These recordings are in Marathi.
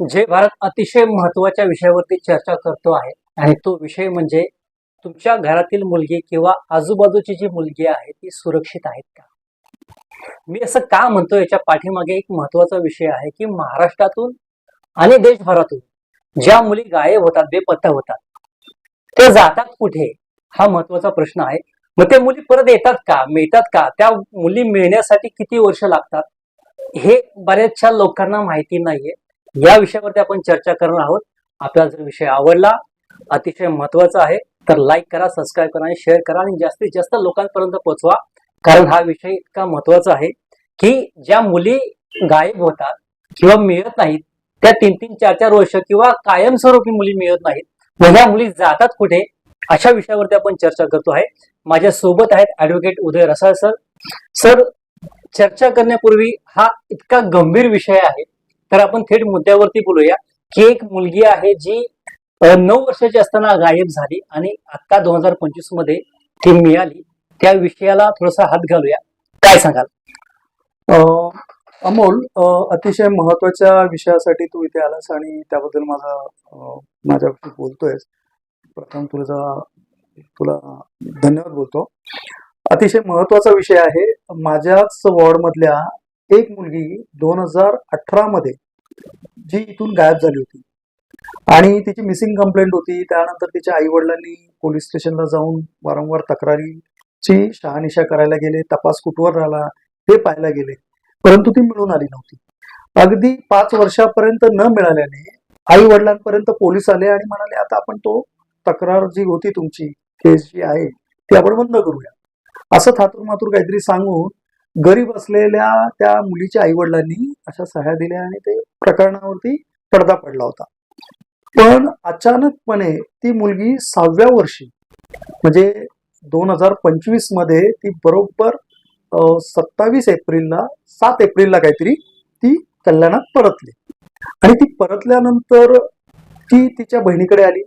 जे भारत अतिशय महत्त्वाच्या विषयावरती चर्चा करतो आहे आणि तो विषय म्हणजे तुमच्या घरातील मुलगी किंवा आजूबाजूची जी मुलगी आहे ती सुरक्षित आहेत का? मी असं का म्हणतो याच्या पाठीमागे एक महत्त्वाचा विषय आहे की महाराष्ट्रातून आणि देशभरातून ज्या मुली गायब होतात बेपत्ता होतात ते जातात कुठे? हा महत्त्वाचा प्रश्न आहे. मग ते मुली परत येतात का? मिळतात का? त्या मुली मिळण्यासाठी किती वर्ष लागतात? हे बऱ्याचशा लोकांना माहिती नाहीये. या विषयावरती आपण चर्चा करणार आहोत. आपल्याला जर विषय आवडला अतिशय महत्त्वाचा आहे तर लाईक करा सबस्क्राईब करा आणि शेअर करा आणि जास्तीत जास्त लोकांपर्यंत पोहोचवा. कारण हा विषय इतका महत्त्वाचा आहे की ज्या मुली गायब होतात किंवा मिळत नाहीत त्या तीन तीन चार चार वर्ष किंवा कायमस्वरूपी मुली मिळत नाहीत मग ह्या मुली जातात कुठे? अशा विषयावरती आपण चर्चा करतो आहे. माझ्या सोबत आहेत advocate Uday Rasal sir sir चर्चा करण्यापूर्वी हा इतका गंभीर विषय आहे तर आपण थेट मुद्द्यावरती बोलूया की एक मुलगी आहे जी नऊ वर्षाची असताना गायब झाली आणि आता दोन हजार पंचवीसमध्ये ती मिळाली. त्या विषयाला थोडासा हात घालूया. काय सांगाल? अं, अमोल अतिशय महत्त्वाच्या विषयासाठी तू इथे आलास आणि त्याबद्दल माझा अं, बोलतोयस. प्रथम तुझा तुला धन्यवाद बोलतो. अतिशय महत्त्वाचा विषय आहे. माझ्याच वॉर्डमधल्या एक मुलगी दोन हजार अठरा मध्ये जी इथून गायब झाली होती. आणि तिची मिसिंग कंप्लेंट होती. त्यानंतर तिच्या आई वडिलांनी पोलीस स्टेशनला जाऊन वारंवार तक्रारीची शहानिशा करायला गेले. तपास कुठवर राहिला ते पाहायला गेले. परंतु ती मिळून आली नव्हती. अगदी पाच वर्षापर्यंत न मिळाल्याने आई वडिलांपर्यंत पोलीस आले आणि म्हणाले आता आपण तो तक्रार जी होती तुमची केस जी आहे ती आपण बंद करूया. असं थातूर मातूर काहीतरी सांगून गरीब असलेल्या त्या मुलीच्या आई वडिलांनी अशा सह्या दिल्या आणि ते प्रकरणावरती पडदा पडला होता. पण अचानकपणे ती मुलगी सहाव्या वर्षी म्हणजे दोन हजार पंचवीसमध्ये ती बरोबर सत्तावीस एप्रिलला सात एप्रिलला काहीतरी ती कल्याणात परतली. आणि ती परतल्यानंतर ती तिच्या बहिणीकडे आली.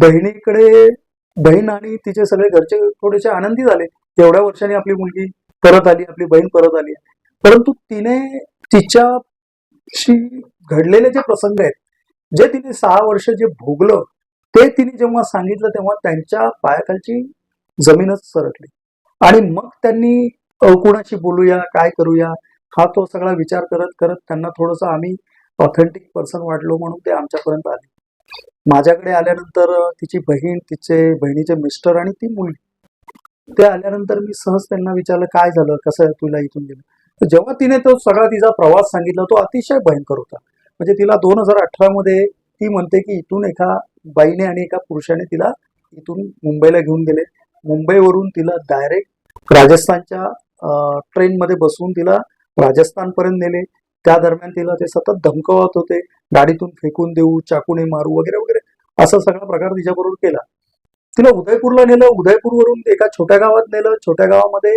बहिणीकडे बहीण आणि तिचे सगळे घरचे थोडेसे आनंदी झाले. एवढ्या वर्षांनी आपली मुलगी परत आली आपली बहीण परत आली. परंतु तिने तिच्याशी घडलेले जे प्रसंग आहेत जे तिने सहा वर्ष जे भोगलं ते तिने जेव्हा सांगितलं तेव्हा त्यांच्या पायाखालची जमीनच सरकली. आणि मग त्यांनी कुणाशी बोलूया काय करूया हा तो सगळा विचार करत करत त्यांना थोडंसं आम्ही ऑथेंटिक पर्सन वाटलो म्हणून ते आमच्यापर्यंत आले. माझ्याकडे आल्यानंतर तिची बहीण तिचे बहिणीचे मिस्टर आणि ती मुलगी. ते आल्यानंतर मी सहज त्यांना विचारलं काय झालं? कसं तुला इथून गेलं? जेव्हा तिने तो सगळा तिचा प्रवास सांगितला तो अतिशय भयंकर होता. म्हणजे तिला दोन हजार अठरा मध्ये ती म्हणते की इथून एका बाईने आणि एका पुरुषाने तिला इथून मुंबईला घेऊन गेले. मुंबईवरून तिला डायरेक्ट राजस्थानच्या ट्रेनमध्ये बसवून तिला राजस्थानपर्यंत नेले. त्या दरम्यान तिला ते सतत धमकवत होते. गाडीतून फेकून देऊ चाकूने मारू वगैरे वगैरे. असा सगळा प्रकार तिच्याबरोबर केला. तिला उदयपूरला नेलं. उदयपूरवरून एका छोट्या गावात नेलं. छोट्या गावामध्ये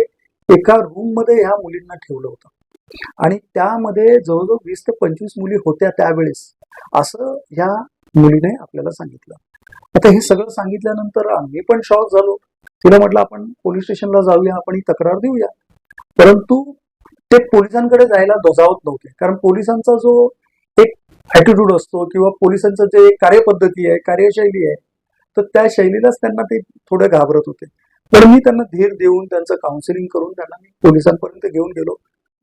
एका रूममध्ये ह्या मुलींना ठेवलं होतं. आणि त्यामध्ये जवळजवळ वीस ते पंचवीस मुली होत्या त्यावेळेस असं ह्या मुलीने आपल्याला सांगितलं. आता हे सगळं सांगितल्यानंतर आम्ही पण शॉक झालो. तिला म्हटलं आपण पोलीस स्टेशनला जाऊया आपण ही तक्रार देऊया. परंतु ते पोलिसांकडे जायला दोजावत नव्हते. कारण पोलिसांचा जो एक ॲटिट्यूड असतो किंवा पोलिसांचं जे कार्यपद्धती आहे कार्यशैली आहे तर त्या शैलीलाच त्यांना ते थोडं घाबरत होते. पण मी त्यांना धीर देऊन त्यांचं काउन्सिलिंग करून त्यांना मी पोलिसांपर्यंत घेऊन गेलो.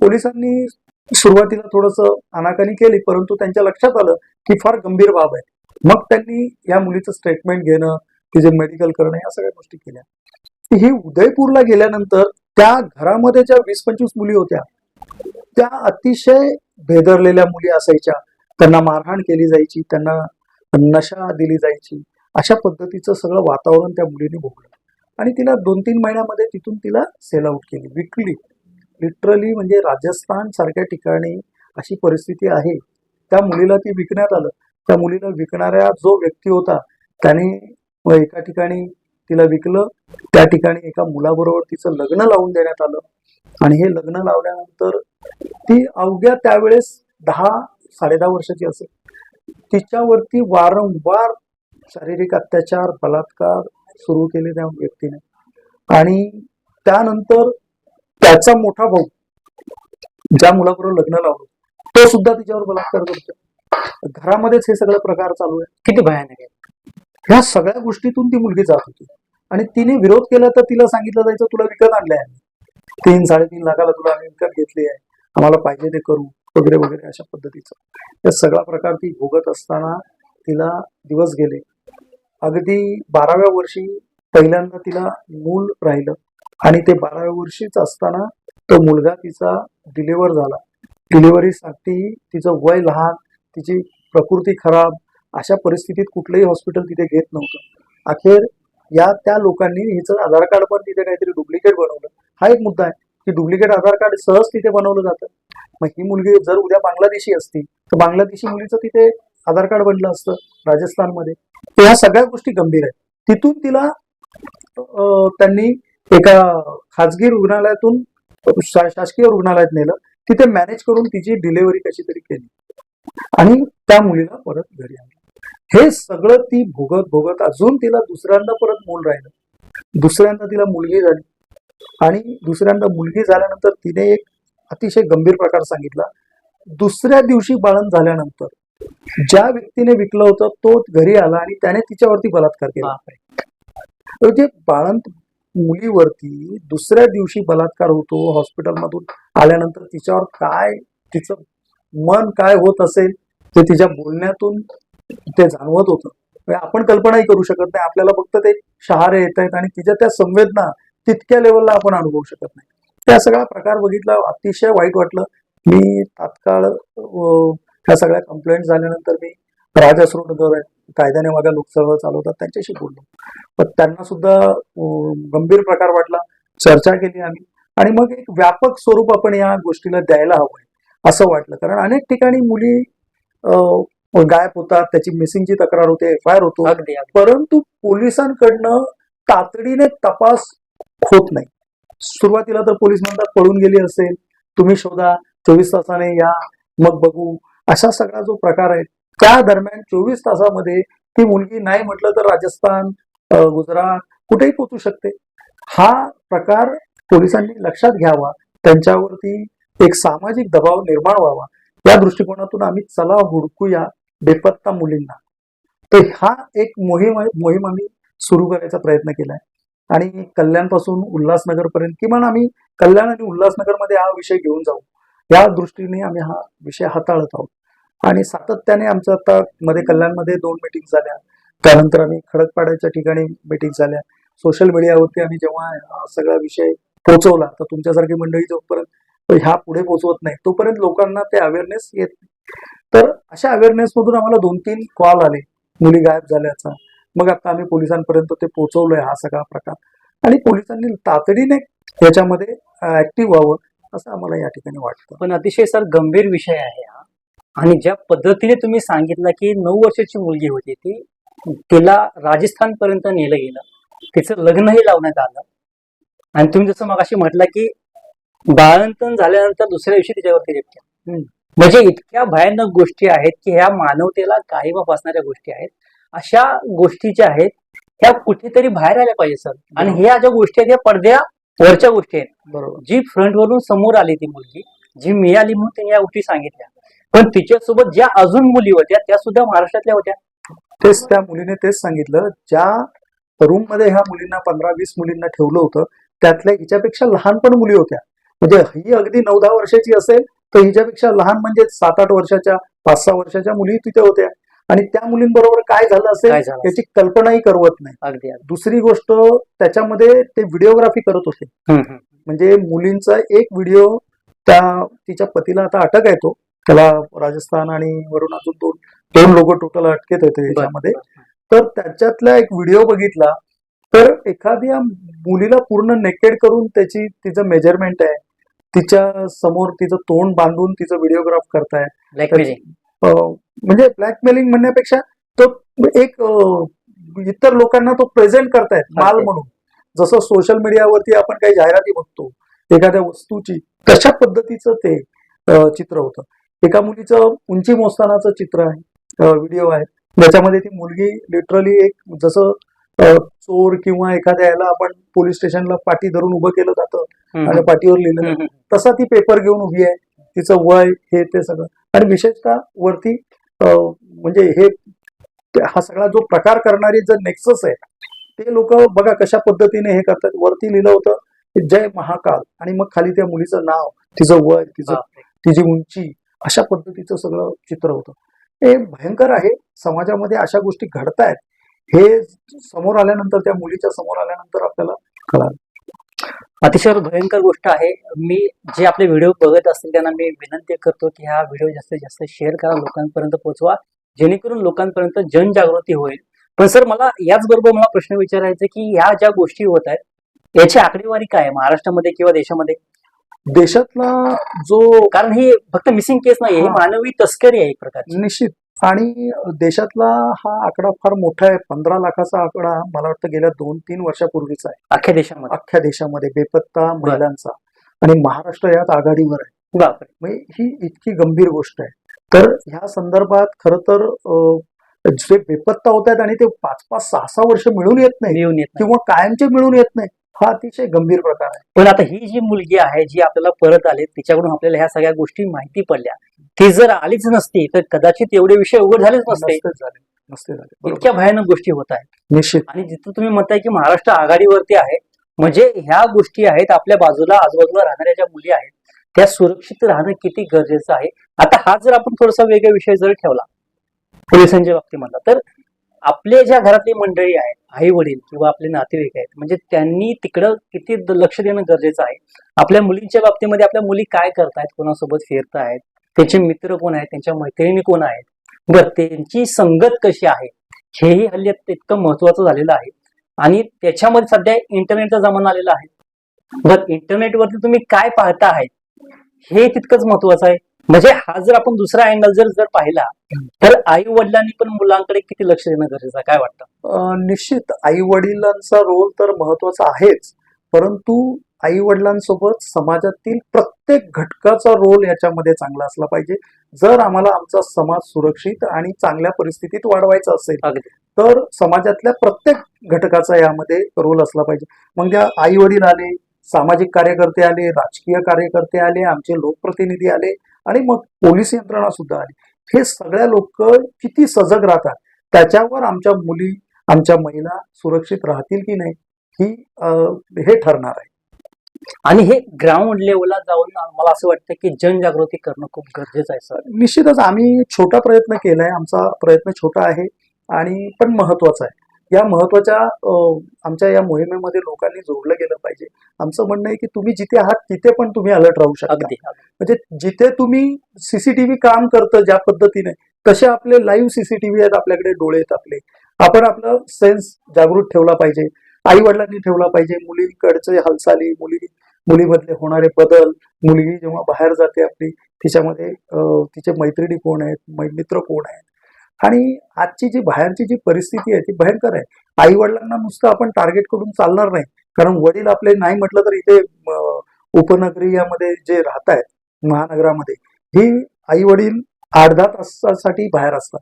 पोलिसांनी सुरुवातीला थोडंसं आनाकानी केली परंतु त्यांच्या लक्षात आलं की फार गंभीर बाब आहे. मग त्यांनी या मुलीचं स्टेटमेंट घेणं तिचे मेडिकल करणं या सगळ्या गोष्टी केल्या. ही उदयपूरला गेल्यानंतर त्या घरामध्ये ज्या वीस पंचवीस मुली होत्या त्या अतिशय भेदरलेल्या मुली असायच्या. त्यांना मारहाण केली जायची त्यांना नशा दिली जायची. अशा पद्धतीचं सगळं वातावरण त्या मुलीने भोगलं. आणि तिला दोन तीन महिन्यामध्ये तिथून तिला सेल आउट केली विकली. लिटरली म्हणजे राजस्थान सारख्या ठिकाणी अशी परिस्थिती आहे. त्या मुलीला ती विकण्यात आलं. त्या मुलीला विकणाऱ्या जो व्यक्ती होता त्याने व एका ठिकाणी तिला विकलं. त्या ठिकाणी एका मुलाबरोबर तिचं लग्न लावून देण्यात आलं. आणि हे लग्न लावल्यानंतर ती अवघ्या त्यावेळेस दहा साडेदहा वर्षाची असेल. तिच्यावरती वारंवार शारीरिक अत्याचार बलात्कार सुरू केले त्या व्यक्तीने. आणि त्यानंतर त्याचा मोठा भाऊ ज्या मुलाबरोबर लग्न लावलं तो सुद्धा तिच्यावर बलात्कार करतो घरामध्येच हे सगळं प्रकार चालू आहे. किती भयानक आहे. ह्या सगळ्या गोष्टीतून ती मुलगी जात होती. आणि तिने विरोध केला तर तिला सांगितलं जायचं तुला विकत आणलंय आम्ही. तीन साडेतीन लाखाला तुला आम्ही विकत घेतली आहे. आम्हाला पाहिजे ते करू वगैरे वगैरे अशा पद्धतीचं. या सगळा प्रकार ती भोगत असताना तिला दिवस गेले. अगदी बाराव्या वर्षी पहिल्यांदा तिला मूल राहिलं. आणि ते बाराव्या वर्षीच असताना तो मुलगा तिचा डिलिव्हर झाला. डिलिव्हरीसाठी तिचं वय लहान तिची प्रकृती खराब अशा परिस्थितीत कुठलंही हॉस्पिटल तिथे घेत नव्हतं. अखेर या त्या लोकांनी हिचं आधार कार्ड पण तिथे काहीतरी डुप्लिकेट बनवलं. हा एक मुद्दा आहे की डुप्लिकेट आधार कार्ड सहज तिथे बनवलं जातं. मग ही मुलगी जर उद्या बांगलादेशी असती तर बांगलादेशी मुलीचं तिथे आधार कार्ड बनलं असतं राजस्थानमध्ये. ह्या सगळ्या गोष्टी गंभीर आहेत. तिथून तिला त्यांनी एका खाजगी रुग्णालयातून शासकीय रुग्णालयात नेलं. तिथे मॅनेज करून तिची डिलिव्हरी कशी तरी केली. आणि त्या मुलीला परत घरी आणलं. हे सगळं ती भोगत भोगत अजून तिला दुसऱ्यांदा परत मूल राहिलं. दुसऱ्यांदा तिला मुलगी झाली. आणि दुसऱ्यांदा मुलगी झाल्यानंतर तिने एक अतिशय गंभीर प्रकार सांगितला. दुसऱ्या दिवशी बाळण झाल्यानंतर ज्या व्यक्तीने विकलं होतं तो घरी आला आणि त्याने तिच्यावरती बलात्कार केला. म्हणजे बाळंत मुलीवरती दुसऱ्या दिवशी बलात्कार होतो हॉस्पिटलमधून आल्यानंतर तिच्यावर काय तिचं मन काय होत असेल ते तिच्या बोलण्यातून ते जाणवत होतं. म्हणजे आपण कल्पनाही करू शकत नाही. आपल्याला फक्त ते शहारे येत आहेत आणि तिच्या त्या संवेदना तितक्या लेवलला आपण अनुभवू शकत नाही. त्या सगळा प्रकार बघितला अतिशय वाईट वाटलं. मी तात्काळ त्या ह्या सगळ्या कंप्लेंट झाल्यानंतर मी राज असरोनगर कायद्याने माझ्या लोकसभा चालवतात त्यांच्याशी बोललो. पण त्यांना सुद्धा गंभीर प्रकार वाटला. चर्चा केली आम्ही. आणि मग एक व्यापक स्वरूप आपण या गोष्टीला द्यायला हवंय असं वाटलं. कारण अनेक ठिकाणी मुली गायब होतात त्याची मिसिंगची तक्रार होते एफ आय आर होतो. परंतु पोलिसांकडनं तातडीने तपास होत नाही. सुरुवातीला तर पोलीस म्हणतात पळून गेली असेल तुम्ही शोधा चोवीस तासाने या मग बघू. असा सगळा जो प्रकार आहे त्या दरम्यान चोवीस तासामध्ये ती मुलगी नाही म्हटलं तर राजस्थान गुजरात कुठेही पोचू शकते. हा प्रकार पोलिसांनी लक्षात घ्यावा. त्यांच्यावरती एक सामाजिक दबाव निर्माण व्हावा. या दृष्टिकोनातून आम्ही चला हुडकूया बेपत्ता मुलींना. तर हा एक मोहीम मोहीम आम्ही सुरू करायचा प्रयत्न केलाय. आणि कल्याणपासून उल्हासनगरपर्यंत किमान आम्ही कल्याण आणि उल्हासनगरमध्ये हा विषय घेऊन जाऊ. या दृष्टीने आम्ही हा विषय हाताळत आहोत. आणि सातत्याने आमचं आता मध्ये कल्याणमध्ये दोन मिटिंग झाल्या. त्यानंतर आम्ही खडकपाड्याच्या ठिकाणी मिटिंग झाल्या. सोशल मीडियावरती आम्ही जेव्हा हा सगळा विषय पोहोचवला तर तुमच्यासारखी मंडळी जोपर्यंत ह्या पुढे पोहोचवत नाही तोपर्यंत लोकांना ते अवेअरनेस येत नाही. तर अशा अवेअरनेस मधून आम्हाला दोन तीन कॉल आले. मुली गायब झाल्याचा. मग आता आम्ही पोलिसांपर्यंत ते पोहोचवलोय हा सगळा प्रकार. आणि पोलिसांनी तातडीने याच्यामध्ये ऍक्टिव्ह व्हावं असं आम्हाला या ठिकाणी वाटतं. पण अतिशय सर गंभीर विषय आहे आणि ज्या पद्धतीने तुम्ही सांगितलं की नऊ वर्षाची मुलगी होती ती तिला राजस्थान पर्यंत नेलं गेलं. तिचं लग्नही लावण्यात आलं. आणि तुम्ही जसं मगाशी म्हटलं की बाळंतन झाल्यानंतर दुसऱ्या दिवशी तिच्यावरती रेप केला. हम्म. म्हणजे इतक्या भयानक गोष्टी आहेत की ह्या मानवतेला काहीबा असणाऱ्या गोष्टी आहेत. अशा गोष्टी ज्या आहेत ह्या कुठेतरी बाहेर आल्या पाहिजे सर. आणि ह्या ज्या गोष्टी आहेत ह्या पडद्या वरच्या गोष्टी आहेत. बरोबर. जी फ्रंटवरून समोर आली ती मुलगी जी मिळाली म्हणून तिने या गोष्टी सांगितल्या. पण तिच्यासोबत ज्या अजून मुली होत्या त्या सुद्धा महाराष्ट्रातल्या होत्या. तेच त्या मुलीने तेच सांगितलं. ज्या रूममध्ये ह्या मुलींना पंधरा वीस मुलींना ठेवलं होतं त्यातल्या हिच्यापेक्षा लहान पण मुली होत्या. म्हणजे ही अगदी नऊ दहा वर्षाची असेल तर हिच्यापेक्षा लहान म्हणजे सात आठ वर्षाच्या पाच सहा वर्षाच्या मुली तिथे होत्या. आणि त्या मुलींबरोबर काय झालं असेल याची कल्पनाही करवत नाही. अगदी दुसरी गोष्ट त्याच्यामध्ये ते व्हिडिओग्राफी करत होते. म्हणजे मुलींचा एक व्हिडिओ त्या तिच्या पतीला आता अटक आहे तो. त्याला राजस्थान आणि वरून अजून दोन दोन लोक टोटल अटकेत होते बरं. तर त्याच्यातला एक व्हिडिओ बघितला तर एखाद्या मुलीला पूर्ण नेकेड करून त्याची तिचं मेजरमेंट आहे. तिच्या समोर तिचं तोंड बांधून तिचं व्हिडिओग्राफ करताय. म्हणजे ब्लॅकमेलिंग म्हणण्यापेक्षा तो एक इतर लोकांना तो प्रेझेंट करतायत माल. म्हणून. जसं सोशल मीडियावरती आपण काही जाहिराती बघतो एखाद्या वस्तूची तशा पद्धतीचं ते चित्र होतं. एका मुलीचं उंची मोजतानाचं चित्र आहे व्हिडिओ आहे. ज्याच्यामध्ये ती मुलगी लिटरली एक जसं चोर किंवा एखाद्या याला आपण पोलीस स्टेशनला पाठी धरून उभं केलं जातं आणि पाठीवर लिहिलं. तसा ती पेपर घेऊन उभी आहे. तिचं वय हे ते सगळं. आणि विशेषतः वरती म्हणजे हे हा सगळा जो प्रकार करणारे जे नेक्सस आहे ते लोक बघा कशा पद्धतीने हे करतात. वरती लिहिलं होतं जय महाकाल. आणि मग खाली त्या मुलीचं नाव तिचं वय तिचं. तिची उंची अशा पद्धतीचं सगळं चित्र होतं. हे भयंकर आहे. समाजामध्ये अशा गोष्टी घडतायत. हे समोर आल्यानंतर त्या मुलीच्या समोर आल्यानंतर आपल्याला कळालं. अतिशय भयंकर गोष्ट आहे. मी जे आपले व्हिडिओ बघत असतील त्यांना मी विनंती करतो की हा व्हिडिओ जास्तीत जास्त शेअर करा लोकांपर्यंत पोहोचवा. जेणेकरून लोकांपर्यंत जनजागृती होईल. पण सर मला याचबरोबर मला प्रश्न विचारायचा की ह्या ज्या गोष्टी होत आहेत याची आकडेवारी काय आहे? महाराष्ट्रामध्ये किंवा देशामध्ये? देशातला जो कारण ही फक्त मिसिंग केस नाही ही. मानवी तस्करी आहे एक प्रकारची. निश्चित. आणि देशातला हा आकडा फार मोठा आहे. पंधरा लाखाचा आकडा मला वाटतं गेल्या दोन तीन वर्षापूर्वीचा आहे. अख्ख्या देशामध्ये. अख्ख्या देशामध्ये बेपत्ता महिलांचा. आणि महाराष्ट्र यात आघाडीवर आहे. म्हणजे ही इतकी गंभीर गोष्ट आहे. तर ह्या संदर्भात खर तर जे बेपत्ता होत आहेत आणि ते पाच पाच सहा सहा वर्ष मिळून येत नाही. मिळून येत नाही. किंवा कायमचे मिळून येत नाही. हा अतिशय गंभीर प्रकार आहे. पण आता ही जी मुलगी आहे जी आपल्याला परत आली तिच्याकडून आपल्याला ह्या सगळ्या गोष्टी माहिती पडल्या. ती जर आलीच नसती तर कदाचित एवढे विषय उघड झालेच नसते. झाले. इतक्या भयानक गोष्टी होत आहेत. निश्चित. आणि जिथं तुम्ही म्हणताय की महाराष्ट्र आघाडीवरती आहे म्हणजे ह्या गोष्टी आहेत आपल्या बाजूला आजूबाजूला राहणाऱ्या ज्या मुली आहेत त्या सुरक्षित राहणं किती गरजेचं आहे? आता हा जर आपण थोडासा वेगळा विषय जर ठेवला पोलिसांच्या बाबतीमधला तर आपले ज्या घरातली मंडळी आहेत आई वडील किंवा आपले नातेवाईक आहेत म्हणजे त्यांनी तिकडं किती लक्ष देणं गरजेचं आहे. आपल्या मुलींच्या बाबतीमध्ये आपल्या मुली काय करतायत कोणासोबत फिरतायत त्यांचे मित्र कोण आहेत त्यांच्या मैत्रिणी कोण आहेत बरं त्यांची संगत कशी आहे हेही हल्ली इतकं महत्वाचं झालेलं आहे. आणि त्याच्यामध्ये सध्या इंटरनेटचा जमाना आलेला आहे. बरं इंटरनेटवरती तुम्ही काय पाहता आहे हे तितकंच महत्वाचं आहे. म्हणजे हा जर आपण दुसरा अँगल जर जर पाहिला तर आई वडिलांनी पण मुलांकडे किती लक्ष देणं गरजेचं आहे? काय वाटतं? निश्चित. आई वडिलांचा रोल तर महत्त्वाचा आहेच. परंतु आई वडिलांसोबत समाजातील प्रत्येक घटकाचा रोल याच्यामध्ये चांगला असला पाहिजे. जर आम्हाला आमचा समाज सुरक्षित आणि चांगल्या परिस्थितीत वाढवायचा असेल तर समाजातल्या प्रत्येक घटकाचा यामध्ये रोल असला पाहिजे. मग त्या आई वडील आले सामाजिक कार्यकर्ते आले राजकीय कार्यकर्ते आले आमचे लोकप्रतिनिधी आले आणि मग पोलीस यंत्रणा सुद्धा आली. हे सगळ्या लोक किती सजग राहतात. त्याच्यावर आमच्या मुली आमच्या महिला सुरक्षित राहतील की नाही ही हे ठरणार आहे. आणि हे ग्राउंड लेवलला जाऊन मला असं वाटतं की जनजागृती करणं खूप गरजेचं आहे सर. निश्चितच आम्ही छोटा प्रयत्न केलाय. आमचा प्रयत्न छोटा आहे आणि पण महत्त्वाचा आहे. या महत्त्वाच्या आमच्या या मोहिमेमध्ये लोकांनी जोडलं गेलं पाहिजे. आमचं म्हणणं आहे की तुम्ही जिथे आहात तिथे पण तुम्ही अलर्ट राहू शकता. अगदी. म्हणजे जिथे तुम्ही सीसीटीव्ही काम करतं ज्या पद्धतीने तसे आपले लाईव्ह सीसीटीव्ही आहेत आपल्याकडे डोळे आहेत आपले. आपण आपलं सेन्स जागृत ठेवला पाहिजे. आई वडिलांनी ठेवला पाहिजे. मुलीकडचे हालचाली मुली मुलीमधले होणारे बदल मुलगी जेव्हा बाहेर जाते आपली तिच्यामध्ये तिचे मैत्रिणी कोण आहेत मित्र कोण आहेत आणि आजची जी बाहेरची जी परिस्थिती आहे ती भयंकर आहे. आई वडिलांना नुसतं आपण टार्गेट करून चालणार नाही. कारण वडील आपले नाही म्हटलं तर इथे उपनगरीयामध्ये जे राहत आहेत महानगरामध्ये ही आई वडील आठ दहा तासासाठी बाहेर असतात.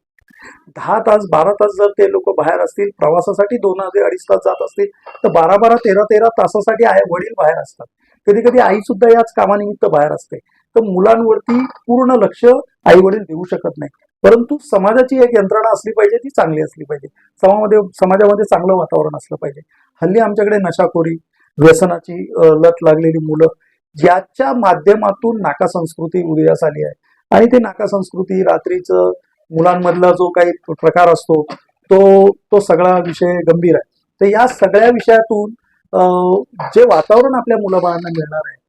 दहा तास बारा तास जर ते लोक बाहेर असतील प्रवासासाठी दोन हजार अडीच तास जात असतील तर बारा बारा तेरा तेरा तासासाठी आई वडील बाहेर असतात. कधी कधी आई सुद्धा याच कामानिमित्त बाहेर असते. तर मुलांवरती पूर्ण लक्ष आई वडील देऊ शकत नाही. परंतु समाजाची एक यंत्रणा असली पाहिजे ती चांगली असली पाहिजे. समाजामध्ये समाजामध्ये चांगलं वातावरण असलं पाहिजे. हल्ली आमच्याकडे नशाखोरी व्यसनाची लत लागलेली मुलं ज्याच्या माध्यमातून नाका संस्कृती उदयास आली आहे. आणि ते नाका संस्कृती रात्रीचं मुलांमधला जो काही प्रकार असतो तो तो सगळा विषय गंभीर आहे. तर या सगळ्या विषयातून जे वातावरण आपल्या मुलाबाळांना मिळणार आहे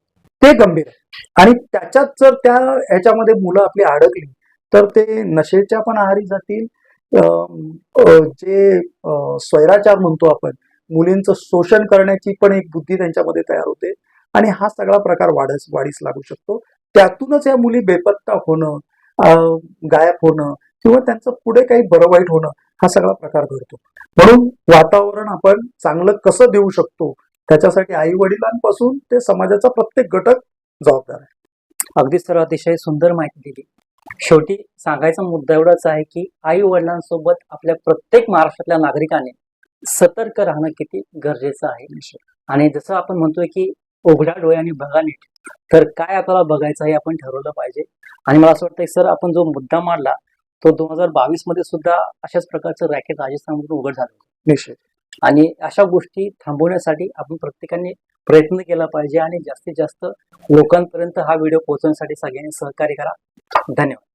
ते गंभीर आहे. आणि त्याच्यात जर त्या ह्याच्यामध्ये मुलं आपली अडकली तर ते नशेच्या पण आहारी जातील. जे स्वैराचार म्हणतो आपण मुलींचं शोषण करण्याची पण एक बुद्धी त्यांच्यामध्ये तयार होते. आणि हा सगळा प्रकार वाढस वाढीस लागू शकतो. त्यातूनच या मुली बेपत्ता होणं गायब होणं किंवा त्यांचं पुढे काही बरं वाईट होणं हा सगळा प्रकार घडतो. म्हणून वातावरण आपण चांगलं कसं देऊ शकतो त्याच्यासाठी आई वडिलांपासून ते समाजाचा प्रत्येक घटक जबाबदार आहे. अगदी सर अतिशय सुंदर माहिती दिली. शेवटी सांगायचा मुद्दा एवढाच आहे की आई वडिलांसोबत आपल्या प्रत्येक महाराष्ट्रातल्या नागरिकाने सतर्क राहणं किती गरजेचं आहे. आणि जसं आपण म्हणतोय की उघड्या डोळ्याने बघा नीट तर काय आपल्याला बघायचं हे आपण ठरवलं पाहिजे. आणि मला असं वाटतं सर आपण जो मुद्दा मांडला तो दोन हजार बावीसमध्ये सुद्धा अशाच प्रकारचं रॅकेट राजस्थानमधून उघड झालं. निश्चित. आणि अशा गोष्टी थांबवण्यासाठी आपण प्रत्येकाने प्रयत्न केला पाहिजे आणि जास्तीत जास्त लोकांपर्यंत हा व्हिडिओ पोहोचवण्यासाठी सगळ्यांनी सहकार्य करा. धन्यवाद.